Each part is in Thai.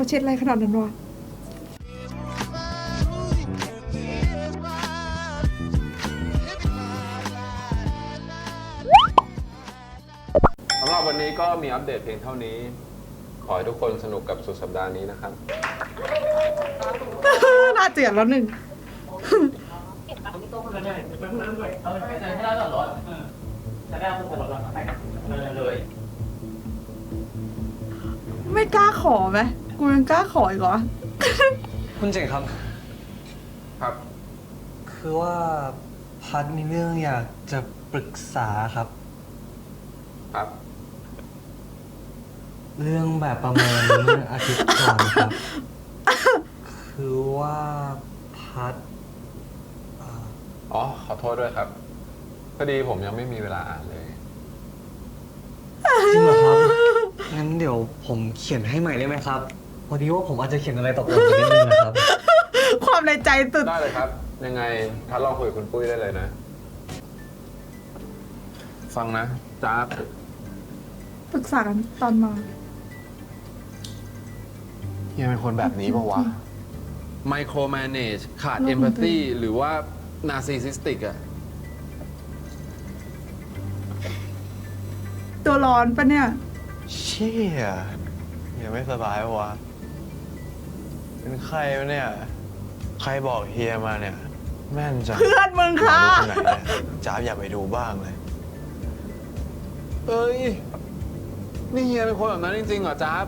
เขาเช็ดอะไรขนาดนั้นวะสำหรับวันนี้ก็มีอัปเดตเพียงเท่านี้ ขอให้ทุกคนสนุกกับสุดสัปดาห์นี้นะครับน่าเจียดแล้วหนึ่งไม่กล้าขอไหม กูยังกล้าขออีกเหรอ คุณเจ๋งครับ ครับ คือว่าพัดมีเรื่องอยากจะปรึกษาครับ ครับ เรื่องแบบประมาณเมื่ออาทิตย์ก่อนครับ คือว่าพัดอ่าอ๋อ ขอโทษด้วยครับ พอดีผมยังไม่มีเวลาอ่านเลย จริงเหรอครับ งั้นเดี๋ยวผมเขียนให้ใหม่ได้ไหมครับ พอดีว่าผมอาจจะเขียนอะไรตกหล่นไปนิดนึงนะครับ ความในใจสุด ได้เลยครับ ยังไงทัดลองคุยกับคุณปุ้ยได้เลยนะ ฟังนะจ้าบปรึกษากันตอนมาเฮียเป็นคนแบบนี้ปะวะ micro manage ขาดโลกมัน empathy หรือว่า narcissistic อะตัวร้อนปะเนี่ย เชี่ยยังไม่สบายวะ เป็นใครวะเนี่ย ใครบอกเฮียมาเนี่ย แม่นจังเพื่อนมึงค่ะหมอดูคนไหนเนี่ยจ้าบอยากไปดูบ้างเลย เอ้ย นี่เฮียเป็นคนแบบนั้นจริงๆเหรอจ้าบ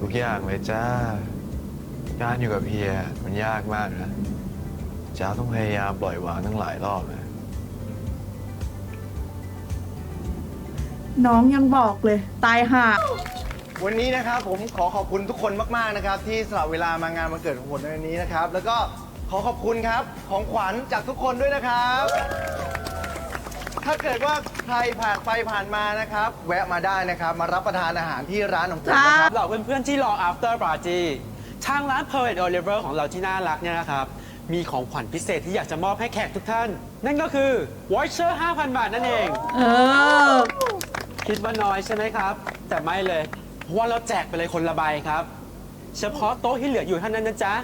ทุกอย่างเลยจ้า การอยู่กับเฮียมันยากมากนะจ้าต้องพยายามปล่อยวางตั้งหลายรอบนะ น้องยังบอกเลย ตายห่า วันนี้นะครับผมขอขอบคุณทุกคนมากๆนะครับ ที่สละเวลามางานวันเกิดของผมในวันนี้นะครับ แล้วก็ขอขอบคุณครับของขวัญจากทุกคนด้วยนะครับ ถ้าเกิดว่าใครผ่านไปผ่านมานะครับ แวะมาได้นะครับ มารับประทานอาหารที่ร้านของผมนะครับ เหล่าเพื่อนๆที่รอ after party ทางร้าน p e r t Oliver ของเราที่น่ารักเนี่ยนะครับ มีของขวัญพิเศษที่อยากจะมอบให้แขกทุกท่าน นั่นก็คือ voucher 5,000 บาทนั่นเอง เออ คิดว่าน้อยใช่ไหมครับ แต่ไม่เลย เพราะว่าเราแจกไปเลยคนละใบครับ เฉพาะโต๊ะที่เหลืออยู่เท่านั้นนะจ๊ะ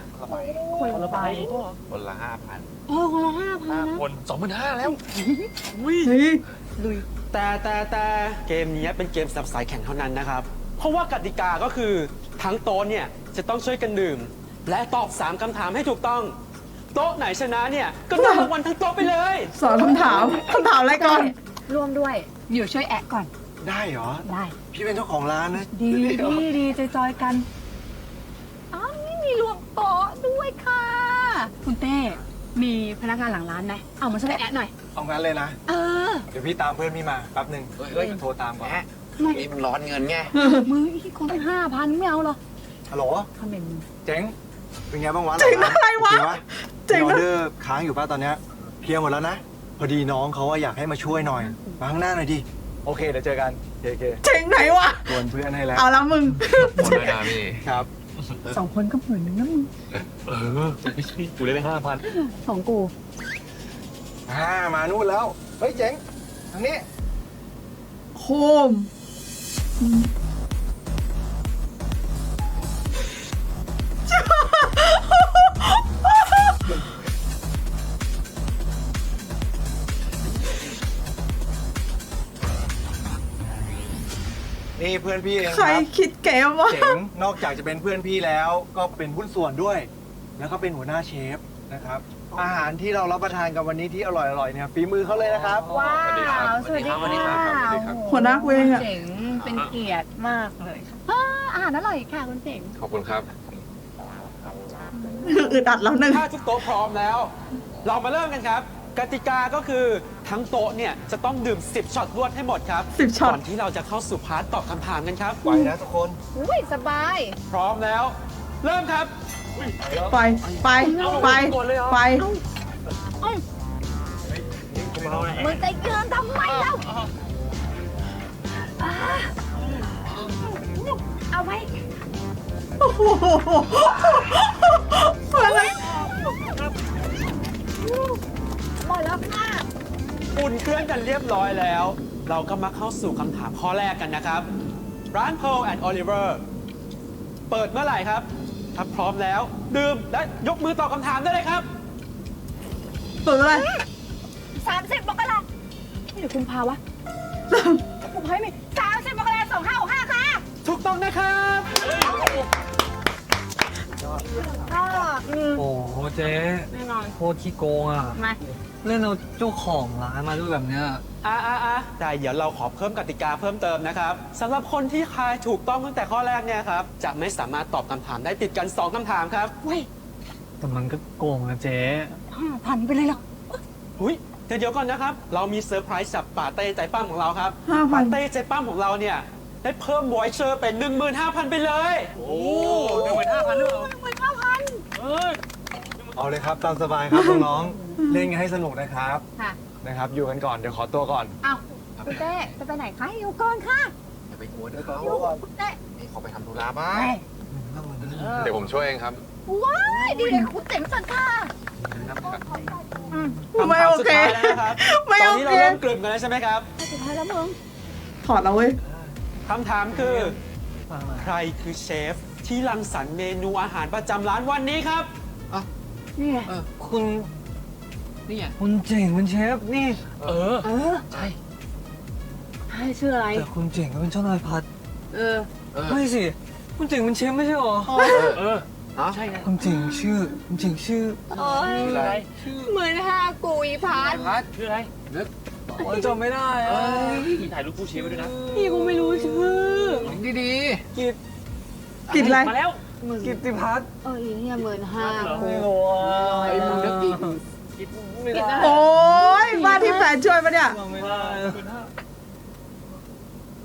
คนละห้าพันคนสองพันห้าแล้วเฮ้ยแต่แต่แต่เกมนี้เป็นเกมสำหรับสายแข่งเท่านั้นนะครับ เพราะว่ากติกาก็คือทั้งโต๊ะเนี่ยจะต้องช่วยกันดื่ม และตอบ 3คำถามให้ถูกต้อง โต๊ะไหนชนะเนี่ยก็ได้รางวัลทั้งโต๊ะไปเลย สอนคำถามคำถามอะไรก่อน ร่วมด้วย อยู่ช่วยแอะก่อน ได้เหรอ ได้ พี่เป็นเจ้าของร้านนะดีดีดีจจอยๆกัน อ้าวนี่มีรวมโต๊ะด้วยค่ะ คุณเต้ มีพนักงานหลังร้านไหมเอามาช่วยแอะหน่อย เอางั้นเลยนะ เออ เดี๋ยวพี่ตามเพื่อนพี่มาแป๊บหนึ่งเฮ้ยโทรตามก่อนนี่มันร้อนเงินไง มืออีกคนตั้งห้าพันไม่เอาหรอฮัลโหลทำเป็นเจ๋งเป็นไงบ้างวะเจ๋งอะไรวะโอเคเจ๋งมีนะออเดอร์ค้างอยู่ป่ะตอนเนี้ยเคลียร์หมดแล้วนะ พอดีน้องเขาอะอยากให้มาช่วยหน่อย มาข้างหน้าหน่อยดิ โอเคเดี๋ยวเจอกันโอ เคโอเคเจ๋งไหนวะ ชวนเพื่อนให้แล้วเอาละมึง หมดเลยนะพี่ครับ สองคนก็เหมือนนะมึงเออกูได้ไปห้าพันของกูอ่ามานู่นแล้ว เฮ้ยเจ๋งทางนี้ โคม นี่เพื่อนพี่เองใครครับคิดเกมวะเจ๋งนอกจากจะเป็นเพื่อนพี่แล้ว ก็เป็นหุ้นส่วนด้วย แล้วก็เป็นหัวหน้าเชฟนะครับ อาหารที่เรารับประทานกันวันนี้ที่อร่อยๆเนี่ยฝีมือเขาเลยนะครับ ว้าว สวัสดีค่ะสวัสดีครับสวัสดีครับ หัวหน้ากูเองอะเจ๋งเป็นเกียรติมากเลยค่ะอาหารอร่อยค่ะคุณเจ๋งขอบคุณครับ อึดอัดแล้วหนึ่งถ้าทุกโต๊ะพร้อมแล้ว เรามาเริ่มกันครับ กติกาก็คือทั้งโต๊ะเนี่ยจะต้องดื่ม 10ช็อตรวดให้หมดครับ10ช็อต ก่อนที่เราจะเข้าสู่พาร์ทตอบคำถามกันครับ ไหวนะทุกคนอุ้ยสบาย พร้อมแล้ว เริ่มครับ ไปไปไปไปมึงจะยืนทำไมเล่าอ่าเอาไว้โอ้โหอะไร หมดแล้วค่ะ อุ่นเครื่องกันเรียบร้อยแล้ว เราก็มาเข้าสู่คำถามข้อแรกกันนะครับ ร้าน Pearl and Oliver เปิดเมื่อไหร่ครับ ถ้าพร้อมแล้ว ดื่มและยกมือตอบคำถามได้เลยครับ เปิดอะไรสามสิบมกราไม่หรือกุมภาวะกุมภาไม่สามสิบมกราสองห้าหกห้าค่ะ ถูกต้องนะครับ ก็อืมโอ้โหเจ๊แน่นอนโคตรขี้โกงอะ มาเล่นเอาเจ้าของร้านมาด้วยแบบเนี้ย อ่าอ่าอ่าแต่เดี๋ยวเราขอเพิ่มกติกาเพิ่มเติมนะครับสำหรับคนที่ทายถูกต้องตั้งแต่ข้อแรกเนี่ยครับจะไม่สามารถตอบคำถามได้ติดกัน 2คำถามครับเว้ยแต่มันก็โกงนะเจ๊ห้าพันไปเลยเหรออุ้ยแต่เดี๋ยวก่อนนะครับ เรามีเซอร์ไพรส์จากปาเต้ใจปั้มของเราครับห้าพัปานเต้ใจปั้มของเราเนี่ย ได้เพิ่มวอยเชอร์เป็น 15,000 ไปเลย โอ้หนึ่งหมื่นห้าพันเลยเหรอหมื่นห้าพันเอาเลยครับตามสบายครับน้องๆเล่นกันให้สนุกนะครับค่ะนะครับ อยู่กันก่อนเดี๋ยวขอตัวก่อน อ้าวคุณเต้จะไปไหนคะอยู่ก่อนค่ะอย่าไปกลัวเด้ออยู่คุณเต้ขอไปทำธุระบ้าไปเดี๋ยวผมช่วยเองครับว้ายดีเลยคุณเจ๋งสันค่ะอืมไม่โอเคคำถามสุดท้ายแล้วนะครับไม่ตอนโอนี้เคเราเริ่มกลุ่มกันแล้วใช่ไหมครับสุดท้ายแล้วมึงถอดแล้วเว้ย คำถามคือ ใครคือเชฟที่รังสรรค์เมนูอาหารประจำร้านวันนี้ครับ นี่ไงคุณนี่คุณเจ๋งเป็นเชฟนี่เออใช่ ใช่ชื่ออะไร แต่คุณเจ๋งก็เป็นเจ้านายพัดเออ ไม่สิคุณเจ๋งเป็นเชฟไม่ใช่หรอเออใช่ไงคุณเจ๋งชื่อคุณเจ๋งชื่อโอ้ยหมื่นห้ากุยพัน โอ้ยจำไม่ได้อะพี่กูไม่รู้ชื่อกิตกินอะไรกิตติพัฒน์เอออีเนี่ยหมื่นห้าไม่รู้อะไอ้มึงนึกดีไม่ได้โอ้ยมาที่แฟนช่วยปะเนี่ย จำไม่ได้อะ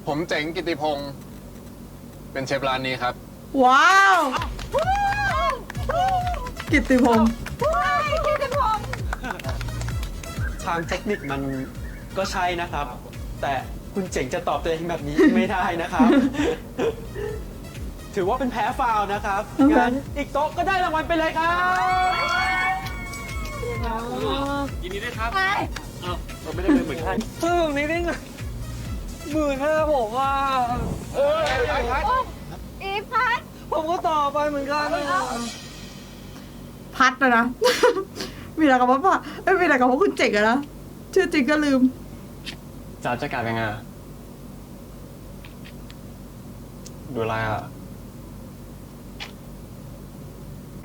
ผมเจ๋งกิติพงศ์เป็นเชฟร้านนี้ครับ ว้าว กิตติพงศ์ทางเทคนิคมัน ก็ใช่นะครับ แต่คุณเจ๋งจะตอบตัวเองแบบนี้ไม่ได้นะครับ ถือว่าเป็นแพ้ฟาวล์นะครับงั้นอีกโต๊ะก็ได้รางวัลไปเลยครับไปเพิ่มแบบนี้ได้ไงหมื่นห้าผมว่าอีพัดผมก็ต่อไปเหมือนกันอะพัดนะนะมีอะไรกับว่าพัดไม่มีอะไรกับว่าคุณเจ๋งอะนะ ชื่อจริงก็ลืม จ๋าจะกลับยังไงอะดูอะไรอะ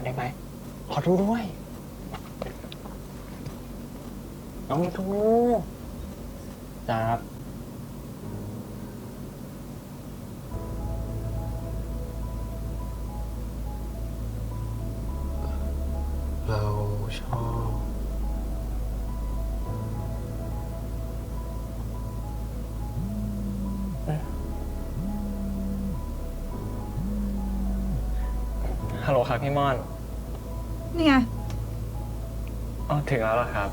ได้ไหมขอดูด้วยน้องทูจ๋าครา พี่ม่อน นี่ไง อ๋อถึงแล้วเหรอครับ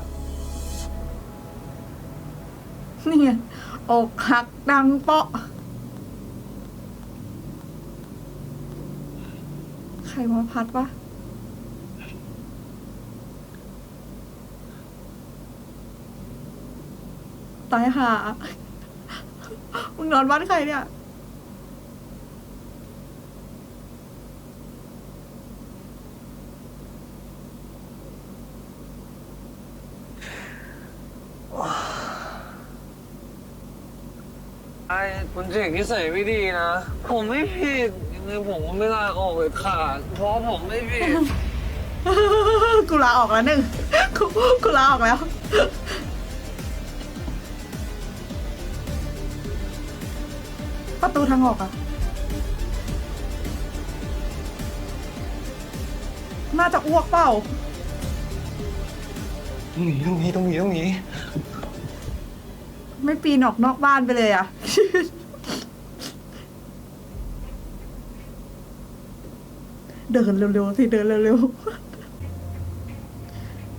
นี่ไงอกหักดังเปาะ ใครมาพัดวะ ตายหามึงนอนบ้านใครเนี่ย ไอ้คุณเจ๋งที่ใส่ไม่ดีนะ ผมไม่ผิดยังไงผมก็ไม่ลาออกเลยขาด เพราะผมไม่ผิด กูลาออกแล้วหนึ่งกูกูลาออกแล้ว ประตูทางออกอะน่าจะอ้วกเปล่า ต้องหนีต้องหนีต้องหนีต้องหนี ไม่ปีนออกนอกบ้านไปเลยอะ เดินเร็วๆสิเดินเร็วๆ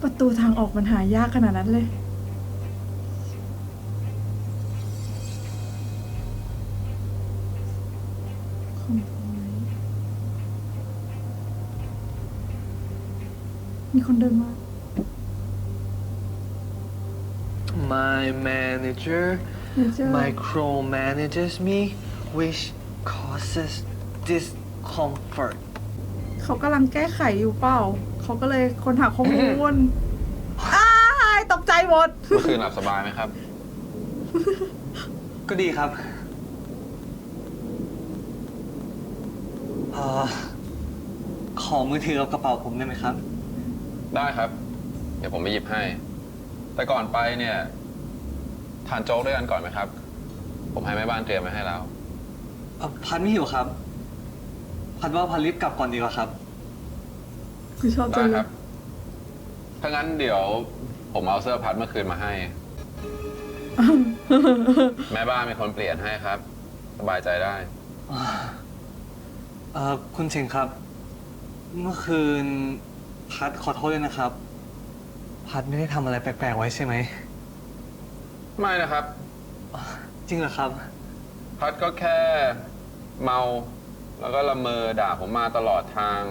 ประตูทางออกมันหายากขนาดนั้นเลยมีคนเดินมา My manager เดี๋ยวเจอ micromanages me which causes discomfort เขากำลังแก้ไขอยู่เปล่า เขาก็เลยค้นหาข้อมูลอ้ายตกใจหมด เมื่อคืนหลับสบายไหมครับ ก็ดีครับเอ่อขอมือถือกับกระเป๋าผมได้ไหมครับ ได้ครับ เดี๋ยวผมไปหยิบให้ แต่ก่อนไปเนี่ยทานโจ๊กด้วยกันก่อนไหมครับ ผมให้แม่บ้านเตรียมไว้ให้แล้ว เอ่อพัดไม่หิวครับ พัดว่าพัดรีบกลับก่อนดีกว่าครับคือชอบจัได้งเลครัยบ ถ้างั้นเดี๋ยวผมเอาเสื้อพัดเมื่อคืนมาให้ แม่บ้านเป็นคนเปลี่ยนให้ครับ สบายใจได้ เอ่อคุณเชงครับ เมื่อคืนพัดขอโทษด้วยนะครับ พัดไม่ได้ทำอะไรแปลกๆไว้ใช่ไหม ไม่นะครับ จริงเหรอครับ พัดก็แค่เมา แล้วก็ละเมอด่าผมมาตลอดทาง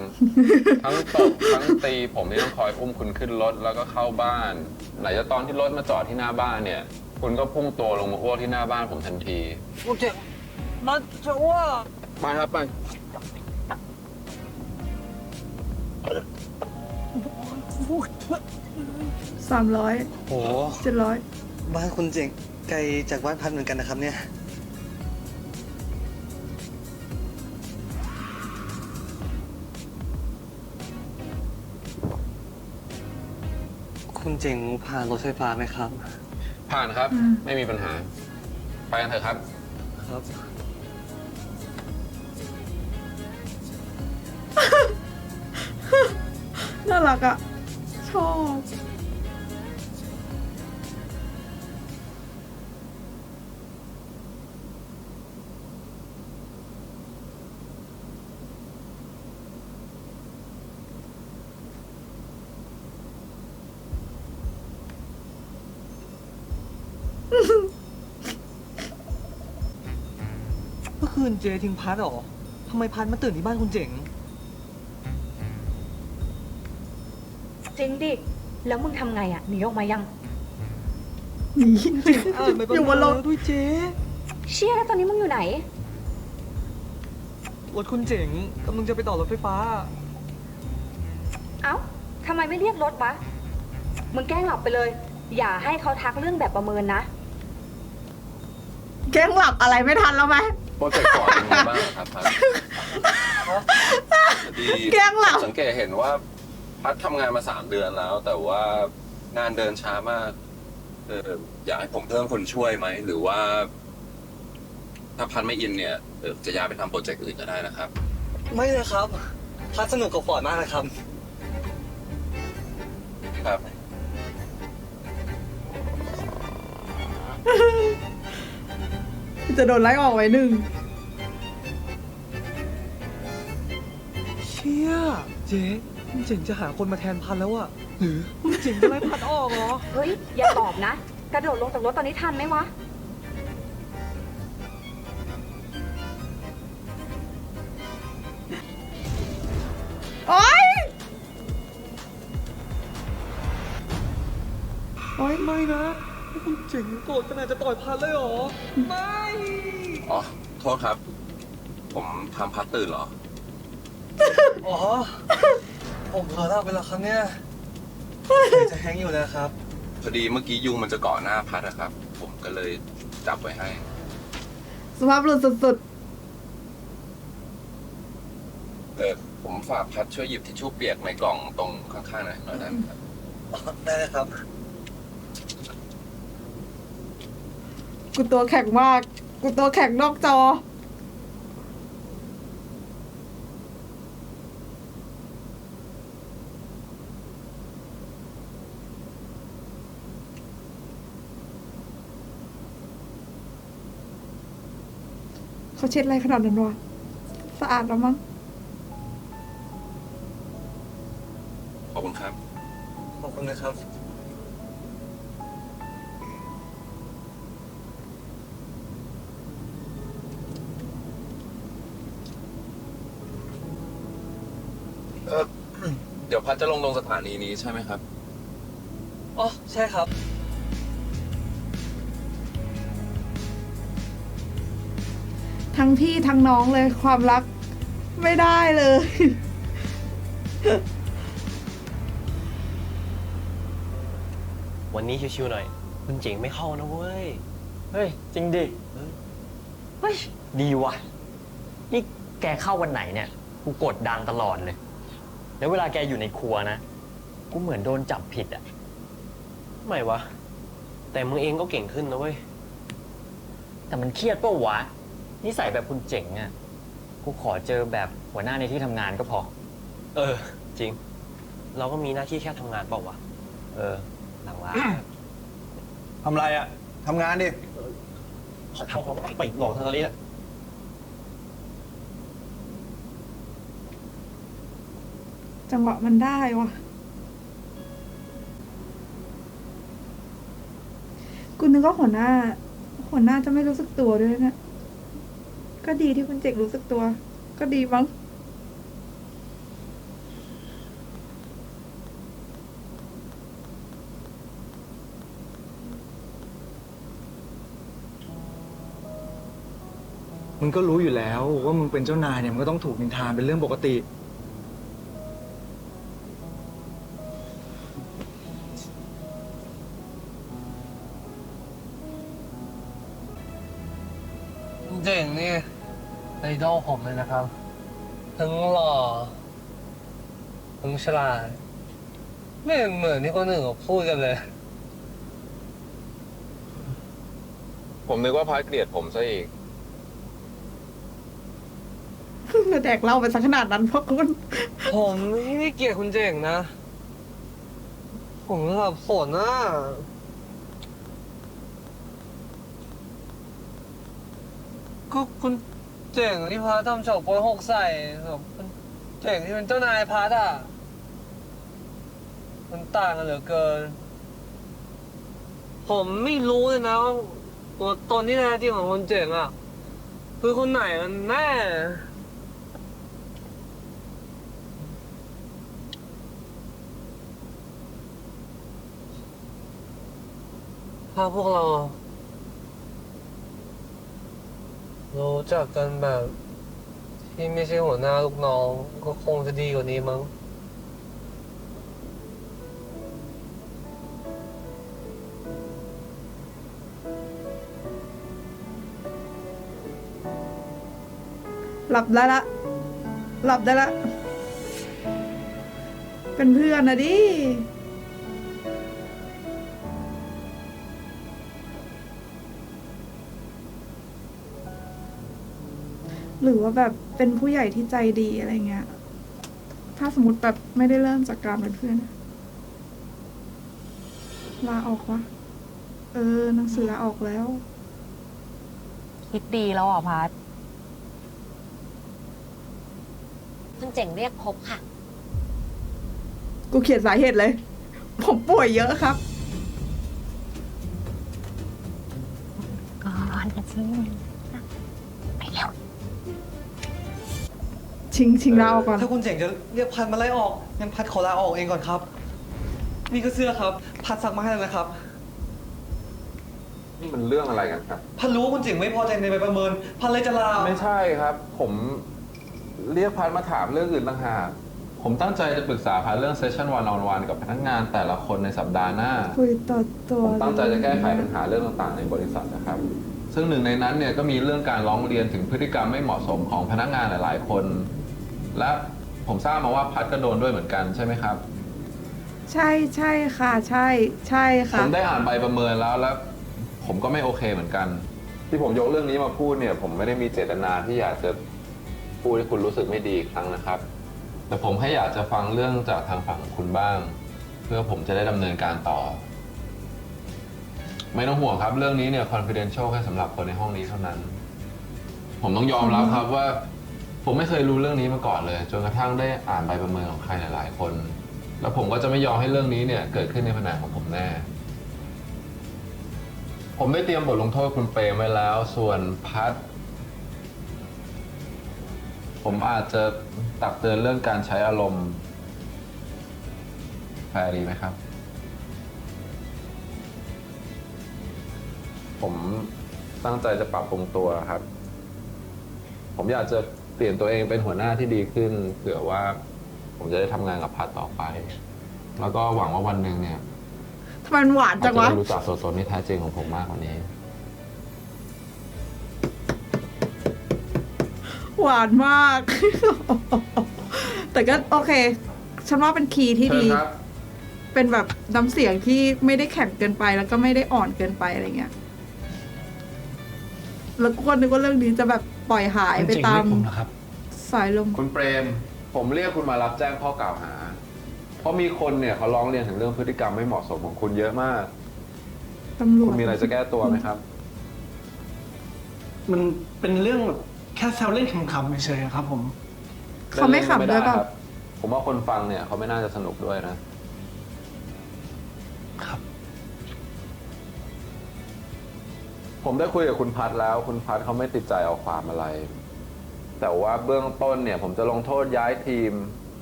ทั้งตบทั้งตีผมที่ต้องคอยอุ้มคุณขึ้นรถแล้วก็เข้าบ้าน ไหนจะตอนที่รถมาจอดที่หน้าบ้านเนี่ย คุณก็พุ่งตัวลงมาอ้วกที่หน้าบ้านผมทันทีโอเคนัดจะว่าไปครับไปสามร้อยโหเจ็ดร้อยบ้านคุณเจ๋งไกลจากบ้านพัดเหมือนกันนะครับเนี่ย คุณเจ๋งผ่านรถไฟฟ้าไหมครับ ผ่านครับ ไม่มีปัญหา ไปกันเถอะครับ ครับ น่ารักอะชอบ คืนเจทิ้งพัดเหรอทำไมพัดมาตื่นที่บ้านคุณเจ๋ง จริงดิ แล้วมึงทำไงอะ หนีออกมายัง หนีอยู่บนรถด้วยเจเชี่ยแล้วตอนนี้มึงอยู่ไหน รถคุณเจ๋งกำลังจะไปต่อรถไฟฟ้า เอ้าทำไมไม่เรียกรถวะ มึงแกล้งหลับไปเลย อย่าให้เขาทักเรื่องแบบประเมินนะ แกล้งหลับอะไรไม่ทันแล้วไหมโป รเจกต์ก่อนเป็นไงบ้างครับพัดดีแกล้งหลับ สังเกตเห็นว่า พัดทำงานมาสามเดือนแล้ว แต่ว่างานเดินช้ามากเอออยากให้ผมเพิ่มคนช่วยไหม หรือว่า ถ้าพัดไม่อินเนี่ยเออจะย้ายไปทำโปรเจกต์อื่นก็ได้นะครับ ไม่เลยครับ พัดสนุกกับฟอร์ดมากเลยครับ ครับ จะโดนไล่ออกไว้หนึ่งเชี่ยเจ๊คุณเจ๋งจะหาคนมาแทนพันแล้วอะหรือคุณเจ๋งจะไล่พัดออกเหรอ เฮ้ย อย่าตอบนะ กระโดดลงจากรถตอนนี้ทันไหมวะ โอ๊ย โอ๊ยไม่นะ คุณเจ๋งโกรธขนาดจะต่อยพันเลยเหรอ ไม่ อ๋อ โทษครับ ผมทำพัดตื่นเหรอ อ๋อ ผมเผลอหลับไปแล้วครับเนี่ยจะแฮงก์อยู่นะครับ พอดีเมื่อกี้ยุงมันจะเกาะหน้าพัดนะครับ ผมก็เลยจับไว้ให้สภาพหลุดสุดเออผมฝากพัดช่วยหยิบทิชชู่เปียกในกล่องตรงข้างๆหน่อยหน่อยได้ไหมครับ ได้เลยครับ กูตัวแข็งมาก กูตัวแข็งนอกจอ เขาเช็ดอะไรขนาดนั้นวะ สะอาดแล้วมั้ง ขอบคุณครับ ขอบคุณนะครับ ดี๋ยวพัดจะลงตรงสถานีนี้ใช่ไหมครับ อ๋อ ใช่ครับถ้าทั้งพี่ทั้งน้องเลยความรักไม่ได้เลย วันนี้ชิวๆหน่อย คุณเจ๋งไม่เข้านะเว้ย เฮ้ย จริงดิ เฮ้ย ดีว่ะ นี่แกเข้าวันไหนเนี่ย กูกดดันตลอดเลย แล้วเวลาแกอยู่ในครัวนะ กูเหมือนโดนจับผิดอะไม่วะ แต่มึงเองก็เก่งขึ้นนะเว้ย แต่มันเครียดปะวะนิสัยแบบคุณเจ๋งอะกูขอเจอแบบหัวหน้าในที่ทำงานก็พอ เออ จริง เราก็มีหน้าที่แค่ทำงานเปล่าวะ เออ หลังร้านทำไรอะทำงานดิขอทำของไปหลอกทางนี้นะ จังหวะมันได้ว่ะกูนึกว่าหัวหน้า หัวหน้าจะไม่รู้สึกตัวด้วยนะ ก็ดีที่คุณเจกรู้สึกตัว ก็ดีมั้งมึงก็รู้อยู่แล้วว่ามึงเป็นเจ้านายเนี่ยมันก็ต้องถูกนินทาเป็นเรื่องปกติ ดอลผมเลยนะครับ ทั้งหล่อ ทั้งฉลาด ไม่เหมือนที่คนอื่นเขาพูดกันเลย ผมนึกว่าพัดเกลียดผมซะอีกแล้วแดกเหล่าไปสักขนาดนั้นเพราะคุณผมไม่ได้เกลียดคุณเจ๋งนะ ผมสับสนนะก็คุณ เจ๋งที่พาทำเฉาโป๊ยหกใส่กับเจ๋งที่เป็นเจ้านายพาร์ทอะ มันต่างกันเหลือเกิน ผมไม่รู้เลยนะว่าตัวตนที่แท้จริงของคนเจ๋งอะ คือคนไหนมันแน่ถ้าพวกเรา รู้จักกันแบบ ที่ไม่ใช่หัวหน้าลูกน้อง ก็คงจะดีกว่านี้มั้ง หลับได้ละ หลับได้ละ เป็นเพื่อนนะดิ หรือว่าแบบเป็นผู้ใหญ่ที่ใจดีอะไรเงี้ย ถ้าสมมติแบบไม่ได้เริ่มจากการเป็นเพื่อนอะลาออกวะเออหนังสือลาออกแล้ว คิดดีแล้วอะพัดคุณเจ๋งเรียกพบค่ะ กูเขียนสาเหตุเลย ผมป่วยเยอะครับ ก่อนจะซื้อ ชิงชิงลาออกก่อน ถ้าคุณเจ๋งจะเรียกพัดมาไล่ออกงั้นพัดขอลาออกเองก่อนครับ นี่ก็เสื้อครับ พัดซักมาให้แล้วนะครับ นี่มันเรื่องอะไรกันครับ พัดรู้ว่าคุณเจ๋งไม่พอใจในใบประเมิน พัดเลยจะลาไม่ใช่ครับ ผมเรียกพัดมาถามเรื่องอื่นต่างหากผมตั้งใจจะปรึกษาพัดเรื่องเซสชั่นวันออนวันกับพนักงานแต่ละคนในสัปดาห์หน้าคุยต่อตัวผมตั้งใจจะแก้ไขปัญหาเรื่องต่างๆ ในบริษัทนะครับซึ่งหนึ่งในนั้นเนี่ยก็มีเรื่องการร้องเรียนถึงพฤติกรรมไม่เหมาะสมของพนักงานหลาย ๆ คน และผมทราบมาว่าพัดก็โดนด้วยเหมือนกันใช่ไหมครับ ใช่ใช่ค่ะ ใช่ใช่ผค่ะ มได้อ่านใบประเมินแล้วแล้ว ผมก็ไม่โอเคเหมือนกัน ที่ผมยกเรื่องนี้มาพูดเนี่ย ผมไม่ได้มีเจตนาที่อยากจะพูดให้คุณรู้สึกไม่ดีอีกครั้งนะครับ แต่ผมแค่อยากจะฟังเรื่องจากทางฝั่งของคุณบ้าง เพื่อผมจะได้ดำเนินการต่อ ไม่ต้องห่วงครับ เรื่องนี้เนี่ย confidential แค่สำหรับคนในห้องนี้เท่านั้น ผมต้องยอมรับครับว่า ผมไม่เคยรู้เรื่องนี้มาก่อนเลย จนกระทั่งได้อ่านใบประเมินของใครหลายๆคน แล้วผมก็จะไม่ยอมให้เรื่องนี้เนี่ย เกิดขึ้นในแผนกของผมแน่ ผมได้เตรียมบทลงโทษคุณเปรมไว้แล้ว ส่วนพัด ผมอาจจะตักเตือนเรื่องการใช้อารมณ์แฟร์ดีไหมครับ ผมตั้งใจจะปรับปรุงตัวครับ ผมอยากจะ ลี่ยนตัวเองเป็นหัวหน้าที่ดีขึ้นเผื่อว่า ผมจะได้ทำงานกับพัดต่อไป แล้วก็หวังว่าวันหนึ่งเนี่ยทำไมมันหวานพัจัดงจะวะ ได้รู้จักตัวตนที่แท้จริงของผมมากกว่านี้ หวานมาก แต่ก็โอเค ฉันว่าเป็นคีย์ที่ดีเชิญครับเป็นแบบน้ำเสียงที่ไม่ได้แข็งเกินไปแล้วก็ไม่ได้อ่อนเกินไปอะไรเงี้ย แล้วก็นึกว่าเรื่องนี้จะแบบปล่อยหายไปตามสายลม คุณเปรม ผมเรียกคุณมารับแจ้งข้อกล่าวหา เพราะมีคนเนี่ยเขาร้องเรียนถึงเรื่องพฤติกรรมไม่เหมาะสมของคุณเยอะมาก ตำรวคุจณมีอะไรจะแก้ตัวไหมครับ มันเป็นเรื่องแบบแค่แซวเล่นขำๆเฉยๆอะครับผม เขาไม่ขำด้วยเปล่าครับผมว่าคนฟังเนี่ยเขาไม่น่าจะสนุกด้วยนะ ครับ ผมได้คุยกับคุณพัทแล้ว คุณพัทเขาไม่ติดใจเอาความอะไร แต่ว่าเบื้องต้นเนี่ย ผมจะลงโทษย้ายทีม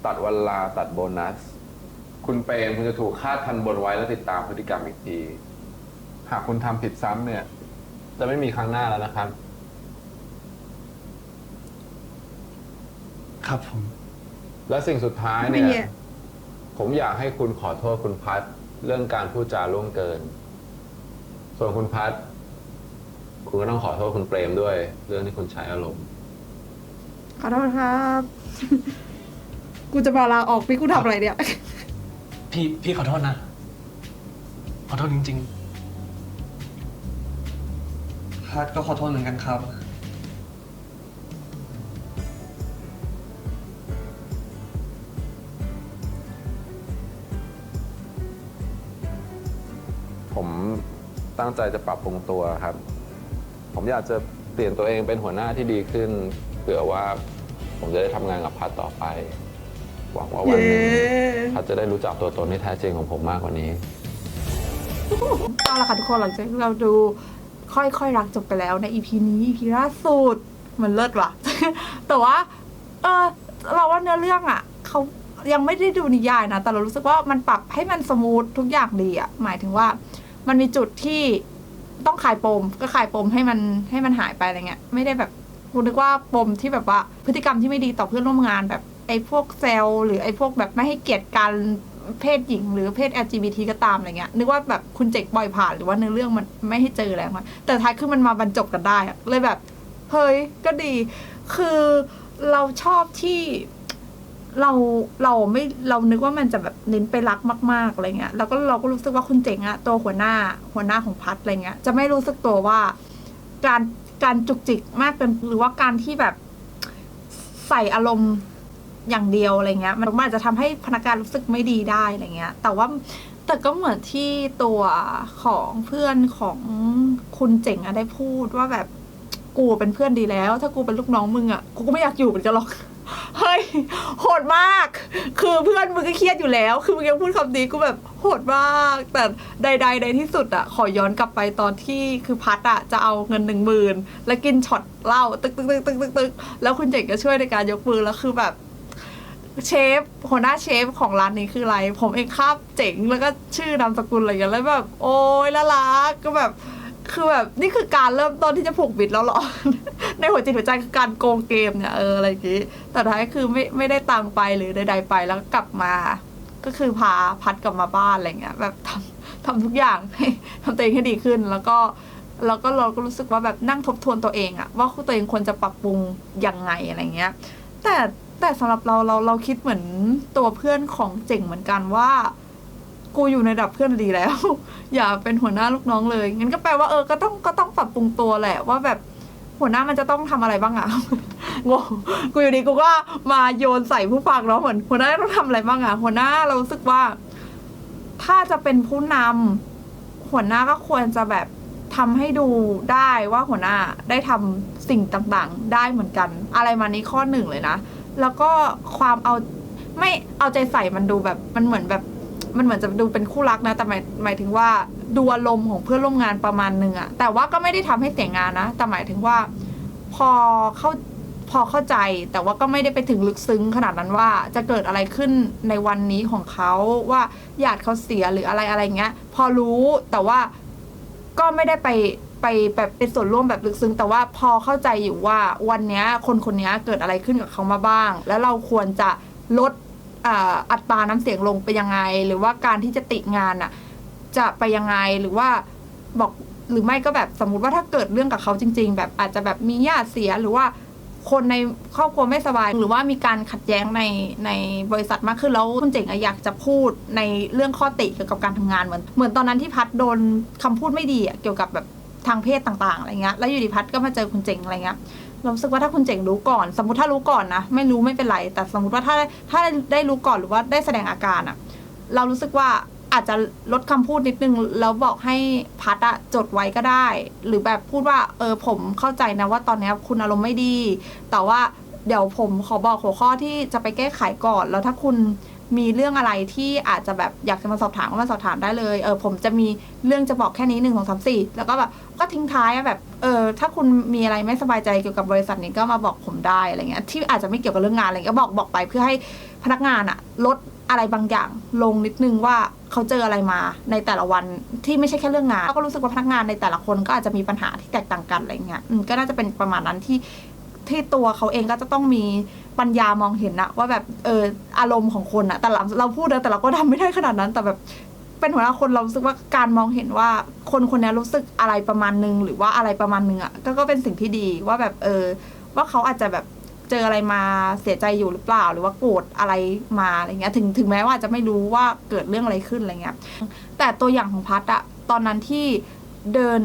ตัดวันลาตัดโบนัส คุณเปรมคุณจะถูกคาดทันบนไว้แล้วติดตามพฤติกรรมอีกที หากคุณทำผิดซ้ำเนี่ย จะไม่มีครั้งหน้าแล้วนะครับ ครับผม และสิ่งสุดท้ายไม่เนี่ยแย่ผมอยากให้คุณขอโทษคุณพัทเรื่องการพูดจาล่วงเกิน ส่วนคุณพัท คุณก็ต้องขอโทษคุณเปรมด้วย เรื่องที่คุณใช้อารมณ์ ขอโทษครับ กูจะมาลาออกพี่กูทำอะไรเนี่ย พี่พี่ขอโทษนะ ขอโทษจริงพัดก็ขอโทษเหมือนกันครับ ผมตั้งใจจะปรับปรุงตัวครับ ผมอยากจะเปลี่ยนตัวเองเป็นหัวหน้าที่ดีขึ้นเผื่อว่าผมจะได้ทำงานกับพัดต่อไป หวังว่าวันหนึงเย้ พัดจะได้รู้จักตัวตนที่แท้จริงของผมมากกว่านี้ เอาละค่ะทุกคนหลังจากที่เราดูค่อยๆรักจบไปแล้วในอีพีนี้อีพีล่าสุดมันเลิศว่ะ แต่ว่า เออเราว่าเนื้อเรื่องอะเขายังไม่ได้ดูนิยายนะ แต่เรารู้สึกว่ามันปรับให้มันสมูททุกอย่างดีอะ หมายถึงว่า มันมีจุดที่ ต้องคลายปมก็คลายปมให้มันให้มันหายไปอะไรเงี้ยไม่ได้แบบกูนึกว่าปมที่แบบว่าพฤติกรรมที่ไม่ดีต่อเพื่อนร่วมงานแบบไอ้พวกเซลล์หรือไอ้พวกแบบไม่ให้เกียรติการเพศหญิงหรือเพศ LGBT ก็ตามอะไรเงี้ยนึกว่าแบบคุณเจกปล่อยผ่านหรือว่าเนื้อเรื่องมันไม่ให้เจอแล้วมันแต่ท้ายคือมันมาบรรจบกันได้เลยแบบ เฮ้ยก็ดี คือเราชอบที่ เราเราไม่เรานึกว่ามันจะแบบเน้นไปรักมากๆอะไรเงี้ยแล้วก็เราก็รู้สึกว่าคุณเจ๋งอะตัวหัวหน้าหัวหน้าของพัดอะไรเงี้ย จะไม่รู้สึกตัวว่า การการจุกจิกมากเป็นหรือว่าการที่แบบใส่อารมณ์อย่างเดียวอะไรเงี้ย มันอาจจะทำให้พนักงานรู้สึกไม่ดีได้อะไรเงี้ย แต่ว่าแต่ก็เหมือนที่ตัวของเพื่อนของคุณเจ๋งอะได้พูดว่าแบบกูเป็นเพื่อนดีแล้ว ถ้ากูเป็นลูกน้องมึงอะกูก็ไม่อยากอยู่เหมือนกันหรอก เฮ้ยโหดมาก คือเพื่อนมึงก็เครียดอยู่แล้ว คือมึงยังพูดคำนี้กูแบบโหดมาก แต่ใด ๆ ในที่สุดอะขอย้อนกลับไปตอนที่คือพัดอะจะเอาเงินหนึ่งหมื่นแล้วกินช็อตเหล้าตึกตึกตึกตึกตึกตึกแล้วคุณเจ๋งก็ช่วยในการยกมือแล้วคือแบบเชฟหัวหน้าเชฟของร้านนี้คืออะไร ผมเองครับเจ๋งแล้วก็ชื่อนามสกุลอะไรอย่างเงี้ยแล้วแบบ โอ้ยละลักก็แบบ คือแบบนี่คือการเริ่มต้นที่จะผูกบิดแล้วหรอ ในหัวจิตหัวใจคือการโกงเกมเนี่ยเอออะไรอย่างงี้ แต่ท้ายคือไม่ไม่ได้ตังไปหรือใดๆไปแล้วก็กลับมา ก็คือพาพัดกลับมาบ้านอะไรเงี้ยแบบทำทำทุกอย่างให้ทำตัวเองให้ดีขึ้น แล้วก็แล้วก็เราก็รู้สึกว่าแบบนั่งทบทวนตัวเองอะว่าตัวเองควรจะปรับปรุงยังไงอะไรเงี้ย แต่แต่สำหรับเราเราเราคิดเหมือนตัวเพื่อนของเจ๋งเหมือนกันว่า กูอยู่ในระดับเพื่อนดีแล้ว อย่าเป็นหัวหน้าลูกน้องเลยงั้นก็แปลว่าเออก็ต้องก็ต้องปรับปรุงตัวแหละว่าแบบหัวหน้ามันจะต้องทำอะไรบ้างอะงงกูอยู่ดีกูก็มาโยนใส่ผู้ฟังเนาะเหมือนหัวหน้าต้องทำอะไรบ้างอะหัวหน้าเรารู้สึกว่า ถ้าจะเป็นผู้นำหัวหน้าก็ควรจะแบบทำให้ดูได้ว่าหัวหน้าได้ทำสิ่งต่างๆ ได้เหมือนกัน อะไรมานี้ข้อหนึ่งเลยนะ แล้วก็ความเอาไม่เอาใจใส่มันดูแบบมันเหมือนแบบ มันเหมือนจะดูเป็นคู่รักนะ แต่หมายหมายถึงว่าดูอารมณ์ของเพื่อนร่วมงานประมาณหนึ่งอะแต่ว่าก็ไม่ได้ทำให้เสียงานนะ แต่หมายถึงว่า พอเข้าพอเข้าใจ แต่ว่าก็ไม่ได้ไปถึงลึกซึ้งขนาดนั้นว่าจะเกิดอะไรขึ้นในวันนี้ของเขาว่าญาติเขาเสียหรืออะไรอะไรเงี้ย พอรู้แต่ว่าก็ไม่ได้ไปไปแบบเป็นส่วนร่วมแบบลึกซึ้งแต่ว่าพอเข้าใจอยู่ว่าวันนี้คนคนนี้เกิดอะไรขึ้นกับเขามาบ้าง แล้วเราควรจะลด อัตราน้ำเสียงลงไปยังไง หรือว่าการที่จะติงานอะจะไปยังไงหรือว่าบอกหรือไม่ก็แบบสมมุติว่าถ้าเกิดเรื่องกับเขาจริง ๆ แบบอาจจะแบบมีญาติเสียหรือว่าคนในครอบครัวไม่สบาย หรือว่ามีการขัดแย้งในในบริษัทมากขึ้นแล้วคุณเจ๋งอยากจะพูดในเรื่องข้อติเกี่ยวกับการทำงานเหมือนเหมือนตอนนั้นที่พัดโดนคำพูดไม่ดีเกี่ยวกับแบบทางเพศต่างๆอะไรเงี้ยแล้วอยู่ดีพัดก็มาเจอคุณเจ๋งอะไรเงี้ย รารู้สึกว่าถ้าคุณเจ๋งรู้ก่อน สมมติถ้ารู้ก่อนนะไม่รู้ไม่เป็นไร แต่สมมติว่าถ้าถ้าได้รู้ก่อนหรือว่าได้แสดงอาการอะเรารู้สึกว่าอาจจะลดคำพูดนิดนึงแล้วบอกให้พัดอะจดไว้ก็ได้ หรือแบบพูดว่าเออผมเข้าใจนะว่าตอนนี้คุณอารมณ์ไม่ดี แต่ว่าเดี๋ยวผมขอบอกหัวข้อที่จะไปแก้ไขก่อน แล้วถ้าคุณมีเรื่องอะไรที่อาจจะแบบอยากจะมาสอบถามก็มาสอบถามได้เลย เออผมจะมีเรื่องจะบอกแค่นี้หนึ่งสองสามสี่แล้วก็แบบ ก็ทิ้งท้ายอะแบบเออถ้าคุณมีอะไรไม่สบายใจเกี่ยวกับบริษัทนี้ก็มาบอกผมได้อะไรเงี้ยที่อาจจะไม่เกี่ยวกับเรื่องงานอะไรเงี้ยก็บอกบอกไปเพื่อให้พนักงานอะลดอะไรบางอย่างลงนิดนึงว่าเขาเจออะไรมาในแต่ละวันที่ไม่ใช่แค่เรื่องงานก็รู้สึกว่าพนักงานในแต่ละคนก็อาจจะมีปัญหาที่แตกต่างกันอะไรเงี้ยก็น่าจะเป็นประมาณนั้นที่ที่ตัวเขาเองก็จะต้องมีปัญญามองเห็นนะว่าแบบเอออารมณ์ของคนอะแต่เราเราพูดนะแต่เราก็ทำไม่ได้ขนาดนั้น แต่แบบ เป็นหัวหน้าคนเรารู้สึกว่าการมองเห็นว่าคนคนนี้รู้สึกอะไรประมาณนึงหรือว่าอะไรประมาณนึงอะก็ก็เป็นสิ่งที่ดีว่าแบบเออ ว่าเขาอาจจะแบบเจออะไรมาเสียใจอยู่หรือเปล่า หรือว่าโกรธอะไรมาอะไรเงี้ย ถึงถึงแม้ว่าจะไม่รู้ว่าเกิดเรื่องอะไรขึ้นอะไรเงี้ย แต่ตัวอย่างของพัดอะตอนนั้นที่เดิน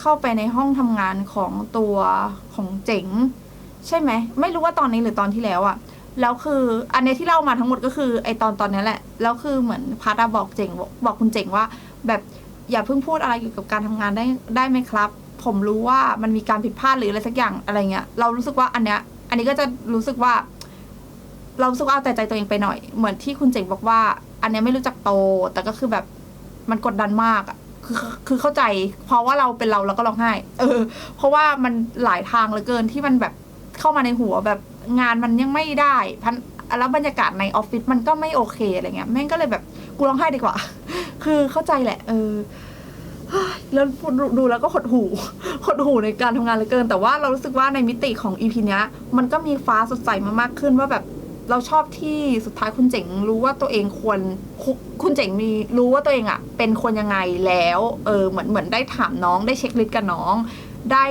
เข้าไปในห้องทำงานของตัวของเจ๋ง ใช่ไหมไม่รู้ว่าตอนนี้หรือตอนที่แล้วอะ แล้วคืออันเนี้ยที่เล่ามาทั้งหมดก็คือไอตอนตอนนี้แหละ แล้วคือเหมือนพัดอะบอกเจ๋งบอกบอกคุณเจ๋งว่า แบบอย่าเพิ่งพูดอะไรเกี่ยวกับการทำงานได้ได้ไหมครับ ผมรู้ว่ามันมีการผิดพลาดหรืออะไรสักอย่างอะไรเงี้ย เรารู้สึกว่าอันเนี้ย อันนี้ก็จะรู้สึกว่า เราสึกเอาแต่ใจตัวเองไปหน่อย เหมือนที่คุณเจ๋งบอกว่า อันเนี้ยไม่รู้จักโต แต่ก็คือแบบมันกดดันมากอะคือคือเข้าใจ เพราะว่าเราเป็นเราเราก็ร้องไห้ เออ เพราะว่ามันหลายทางเหลือเกินที่มันแบบเข้ามาในหัวแบบ งานมันยังไม่ได้พันแล้วบรรยากาศในออฟฟิศมันก็ไม่โอเคอะไรเงี้ยแม่งก็เลยแบบกูร้องไห้ดีกว่า คือเข้าใจแหละ เออแล้วดูดูแล้วก็หดหูหดหูในการทำงานเหลือเกิน แต่ว่าเรารู้สึกว่าในมิติของอีพีเนี้ยมันก็มีฟ้าสดใสมามากขึ้นว่าแบบเราชอบที่สุดท้ายคุณเจ๋งรู้ว่าตัวเองควรคุคุณเจ๋งมีรู้ว่าตัวเองอะเป็นคนยังไงแล้วเออเหมือนเหมือนได้ถามน้องได้เช็คลิสต์กับน้อง ได้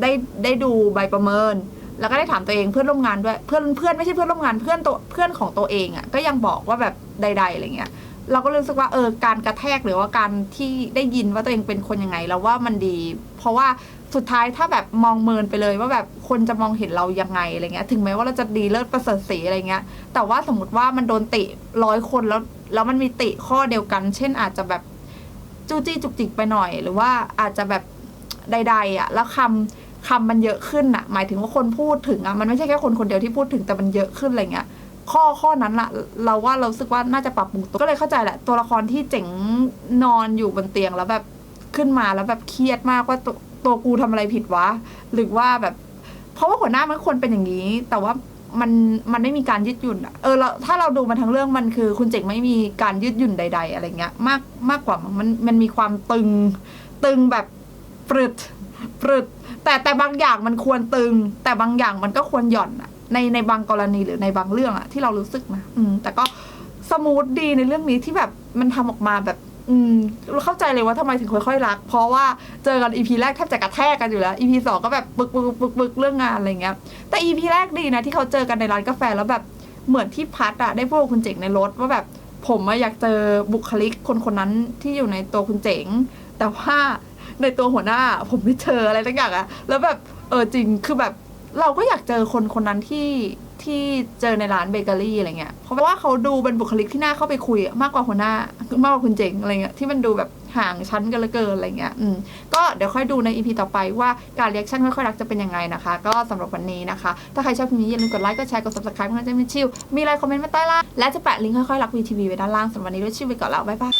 ได้ได้ดูใบประเมิน แล้วก็ได้ถามตัวเองเพื่อนร่วมงานด้วยเพื่อนเพื่อนไม่ใช่เพื่อนร่วมงานเพื่อนตัวเพื่อนของตัวเองอะก็ยังบอกว่าแบบใด ๆอะไรเงี้ยเราก็รู้สึกว่าเออการกระแทกหรือว่าการที่ได้ยินว่าตัวเองเป็นคนยังไงเราว่ามันดี เพราะว่าสุดท้ายถ้าแบบมองเมินไปเลยว่าแบบคนจะมองเห็นเรายังไงอะไรเงี้ย ถึงแม้ว่าเราจะดีเลิศประเสริฐสีอะไรเงี้ย แต่ว่าสมมติว่ามันโดนติร้อยคนแล้วแล้วมันมีติข้อเดียวกัน เช่นอาจจะแบบจู้จี้จุกจิกไปหน่อย หรือว่าอาจจะแบบใดๆอะแล้วคำ คำมันเยอะขึ้นอะหมายถึงว่าคนพูดถึงอะมันไม่ใช่แค่คนคนเดียวที่พูดถึงแต่มันเยอะขึ้นอะไรเงี้ยข้อข้อนั้นละเราว่าเราสึกว่าน่าจะปรับปรุงตัวก็เลยเข้าใจแหละ ตัวละครที่เจ๋งนอนอยู่บนเตียงแล้วแบบขึ้นมาแล้วแบบเครียดมากว่าตัวตัวกูทำอะไรผิดวะหรือว่าแบบ เพราะว่าหัวหน้ามันควรเป็นอย่างนี้ แต่ว่ามันมันไม่มีการยืดหยุ่นเออเราถ้าเราดูมาทั้งเรื่องมันคือ คุณเจ๋งไม่มีการยืดหยุ่นใด ๆ อะไรเงี้ย มากมากกว่ามันมันมีความตึง ตึงแบบปรึดปรึด แต่แต่บางอย่างมันควรตึง แต่บางอย่างมันก็ควรหย่อนอะในในบางกรณีหรือในบางเรื่องอะที่เรารู้สึกนะอืมแต่ก็สมูทดีในเรื่องนี้ที่แบบมันทำออกมาแบบ อืมเข้าใจเลยว่าทำไมถึงค่อยๆรัก เพราะว่าเจอกันอีพีแรกแทบจะกระแทกกันอยู่แล้วอีพีสองก็แบบปึกปึกปึกปึกเรื่องงานอะไรเงี้ย แต่อีพีแรกดีนะที่เขาเจอกันในร้านกาแฟแล้วแบบเหมือนที่พัดอะได้พูดกับคุณเจ๋งในรถว่าแบบผมอยากเจอบุคลิกคนคนนั้นที่อยู่ในตัวคุณเจ๋ง แต่ว่า ในตัวหัวหน้า ผมไม่เจออะไรทั้งอย่างอะแล้วแบบเออจริงคือแบบเราก็อยากเจอคนคนนั้นที่ที่เจอในร้านเบเกอรี่อะไรเงี้ย เพราะว่าเขาดูเป็นบุคลิกที่น่าเข้าไปคุยมากกว่าหัวหน้ามากกว่าคุณเจ๋งอะไรเงี้ยที่มันดูแบบห่างชั้นกันเหลือเกินอะไรเงี้ยอืมก็เดี๋ยวค่อยดูในอีพีต่อไปว่าการเรียกชั่นค่อยๆรักจะเป็นยังไงนะคะ ก็สำหรับวันนี้นะคะ ถ้าใครชอบคลิปนี้อย่าลืมกดไลค์กดแชร์กด subscribe เพื่อจะไม่ชิวมีอะไรคอมเมนต์มาใต้ล่างและจะแปะลิงก์ค่อยๆรักวีทีวีไว้ด้านล่างสำหรับวันนี้ด้วยชิวไปก่อนแล้วบ๊ายบาย